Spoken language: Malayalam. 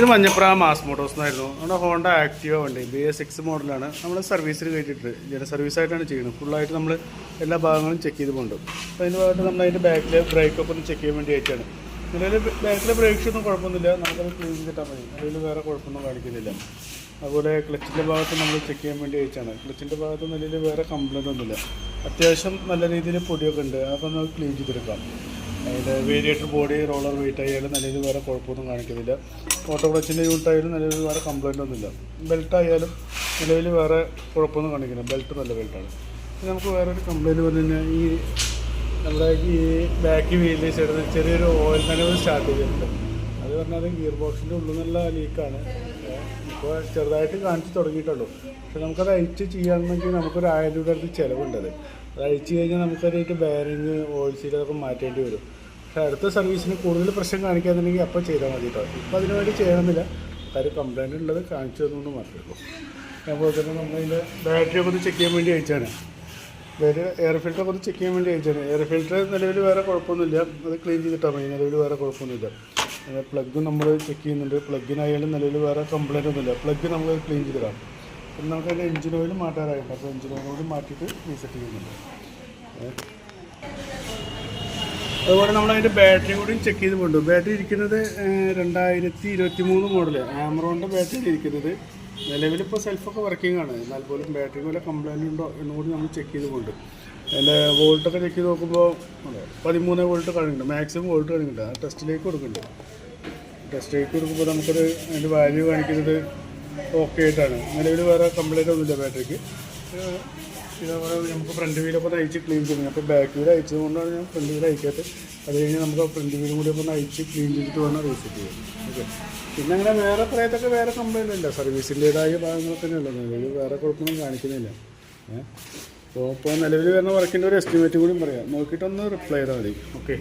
ഇത് മഞ്ഞപ്പുറ മാസ് മോട്ടോഴ്സ് എന്നായിരുന്നു. നമ്മുടെ ഹോണ്ട ആക്റ്റീവ വണ്ടി ബി എസ് സിക്സ് മോഡലാണ്. നമ്മൾ സർവീസിൽ കയറ്റിയിട്ട് ജന സർവീസ് ആയിട്ടാണ് ചെയ്യുന്നത്. ഫുള്ളായിട്ട് നമ്മൾ എല്ലാ ഭാഗങ്ങളും ചെക്ക് ചെയ്ത് കൊണ്ടു അപ്പോൾ അതിന്റെ ഭാഗത്ത് നമ്മൾ അതിന്റെ ബാക്കിൽ ബ്രേക്കൊക്കെ ഒന്ന് ചെക്ക് ചെയ്യാൻ വേണ്ടി ആയിട്ടാണ്. നിലവിൽ ബാക്കിലെ ബ്രേക്സ് ഒന്നും കുഴപ്പമൊന്നുമില്ല. നമുക്കത് ക്ലീൻ ചെയ്തിട്ടാൽ മതി. അതിൽ വേറെ കുഴപ്പമൊന്നും കാണിക്കുന്നില്ല. അതുപോലെ ക്ലച്ചിന്റെ ഭാഗത്ത് നമ്മൾ ചെക്ക് ചെയ്യാൻ വേണ്ടി അയച്ചാണ് ക്ലച്ചിന്റെ ഭാഗത്ത് നിലയിൽ വേറെ കംപ്ലൈന്റ് ഒന്നുമില്ല. അത്യാവശ്യം നല്ല രീതിയിൽ പൊടിയൊക്കെ ഉണ്ട്. അതൊക്കെ നമുക്ക് ക്ലീൻ ചെയ്തെടുക്കാം. അതിന്റെ വേരിയേറ്റർ ബോഡി റോളർ വെയിറ്റ് ആയാലും നിലയിൽ വേറെ കുഴപ്പമൊന്നും കാണിക്കുന്നില്ല. ഓട്ടോ ക്ലച്ചിന്റെ യൂണിറ്റ് ആയാലും നിലവിൽ വേറെ കംപ്ലൈന്റ് ഒന്നുമില്ല. ബെൽറ്റ് ആയാലും നിലവിൽ വേറെ കുഴപ്പമൊന്നും കാണിക്കില്ല ബെൽറ്റ് നല്ല ബെൽറ്റാണ് നമുക്ക് വേറെ ഒരു കംപ്ലൈന്റ് പറഞ്ഞു കഴിഞ്ഞാൽ ഈ നമ്മുടെ ഈ ബാക്ക് വീലിൽ സൈഡിൽ ചെറിയൊരു ഓയിൽ നനവ് സ്റ്റാർട്ട് ചെയ്തിട്ടുണ്ട്. അത് പറഞ്ഞാൽ ഗിയർ ബോക്സിന്റെ ഉള്ളിൽ നിന്നുള്ള ലീക്കാണ് ഇപ്പോൾ ചെറുതായിട്ട് കാണിച്ച് തുടങ്ങിയിട്ടുള്ളൂ. പക്ഷെ നമുക്കത് അഴിച്ച് ചെയ്യണമെങ്കിൽ നമുക്കൊരു ആയിരം രൂപ അടുത്ത് ചിലവുണ്ടത് അത്. അഴിച്ച് കഴിഞ്ഞാൽ നമുക്കതായിട്ട് ബാരിങ് ഓയിൽ സീൽ അതൊക്കെ മാറ്റേണ്ടി വരും. പക്ഷേ അടുത്ത സർവീസിന് കൂടുതൽ പ്രശ്നം കാണിക്കാന്നുണ്ടെങ്കിൽ അപ്പോൾ ചെയ്താൽ മതി കേട്ടോ ഇപ്പോൾ അതിന് വേണ്ടി ചെയ്യണമെന്നില്ല. കാര്യം കംപ്ലൈന്റ് ഉള്ളത് കാണിച്ചു തന്നുകൊണ്ട് മാത്രമേ അതുപോലെ തന്നെ നമ്മളതിന്റെ ബാറ്ററി ഒക്കെ ഒന്ന് ചെക്ക് ചെയ്യാൻ വേണ്ടി അയച്ചാണ്. വേറെ എയർ ഫിൽറ്റർ ഒക്കെ ഒന്ന് ചെക്ക് ചെയ്യാൻ വേണ്ടി അയച്ചാണ്. എയർ ഫിൽറ്റർ നിലവിൽ വേറെ കുഴപ്പമൊന്നുമില്ല. അത് ക്ലീൻ ചെയ്തിട്ടാൽ മതി. നിലവിൽ വേറെ കുഴപ്പമൊന്നുമില്ല. പ്ലഗ് നമ്മൾ ചെക്ക് ചെയ്യുന്നുണ്ട്. പ്ലഗിനായാലും നിലവിൽ വേറെ കംപ്ലൈന്റ് ഒന്നുമില്ല. പ്ലഗ് നമ്മൾ ക്ലീൻ ചെയ്തിടാം. പിന്നെ നമുക്ക് അതിന്റെ എഞ്ചിൻ ഓയിൽ മാറ്റാറായിട്ടുണ്ട്. അപ്പോൾ എഞ്ചിൻ ഓയിൽ കൂടി മാറ്റിയിട്ട് റീസെറ്റ് ചെയ്യുന്നുണ്ട്. അതുപോലെ നമ്മൾ അതിന്റെ ബാറ്ററി കൂടി ചെക്ക് ചെയ്ത് പോകുന്നുണ്ട് ബാറ്ററി ഇരിക്കുന്നത് രണ്ടായിരത്തി ഇരുപത്തി മൂന്ന് മോഡൽ ആമറോണിന്റെ ബാറ്ററി ഇരിക്കുന്നത് നിലവിലിപ്പോൾ സെൽഫൊക്കെ വർക്കിംഗ് ആണ്. എന്നാൽ പോലും ബാറ്ററി പോലെ കംപ്ലയിന്റ് ഉണ്ടോ എന്നുകൂടി നമ്മൾ ചെക്ക് ചെയ്ത് കൊണ്ട് അതിന്റെ വോൾട്ടൊക്കെ ചെക്ക് നോക്കുമ്പോൾ പതിമൂന്ന് വോൾട്ട് കഴിഞ്ഞിട്ടുണ്ട്. മാക്സിമം വോൾട്ട് കഴിഞ്ഞിട്ടുണ്ട്. ആ ടെസ്റ്റിലേക്ക് കൊടുക്കുന്നുണ്ട്. ടെസ്റ്റിലേക്ക് കൊടുക്കുമ്പോൾ നമുക്കത് അതിന്റെ വാല്യൂ കാണിക്കുന്നത് ഓക്കെ ആയിട്ടാണ്. നിലവിൽ വേറെ കംപ്ലൈന്റ് ഒന്നുമില്ല ബാറ്ററിക്ക് ഇതേപോലെ നമുക്ക് ഫ്രണ്ട് വീലൊക്കെ ഒന്ന് അയച്ച് ക്ലീൻ ചെയ്യണം. അപ്പോൾ ബാക്ക് വീൽ അയച്ചത് കൊണ്ടാണ് ഞാൻ ഫ്രണ്ട് വീൽ അയക്കാത്തത് അത് കഴിഞ്ഞ് നമുക്ക് ഫ്രണ്ട് വീലും കൂടി ഒന്ന് അയച്ച് ക്ലീൻ ചെയ്തിട്ട് വേണം റീസെറ്റ് ചെയ്യാൻ. ഓക്കെ പിന്നെ അങ്ങനെ വേറെ പ്രായത്തൊക്കെ വേറെ കംപ്ലൈന്റ് ഇല്ല. സർവീസിന്റേതായ ഭാഗങ്ങളൊക്കെ തന്നെയുള്ളത് വേറെ കുഴപ്പമൊന്നും കാണിക്കുന്നില്ല. ഏഹ് അപ്പോൾ ഇപ്പോൾ നിലവിൽ വരുന്ന വർക്കിന്റെ ഒരു എസ്റ്റിമേറ്റ് കൂടി പറയാം. നോക്കിയിട്ടൊന്ന് റിപ്ലൈ ചെയ്താൽ മതി. ഓക്കെ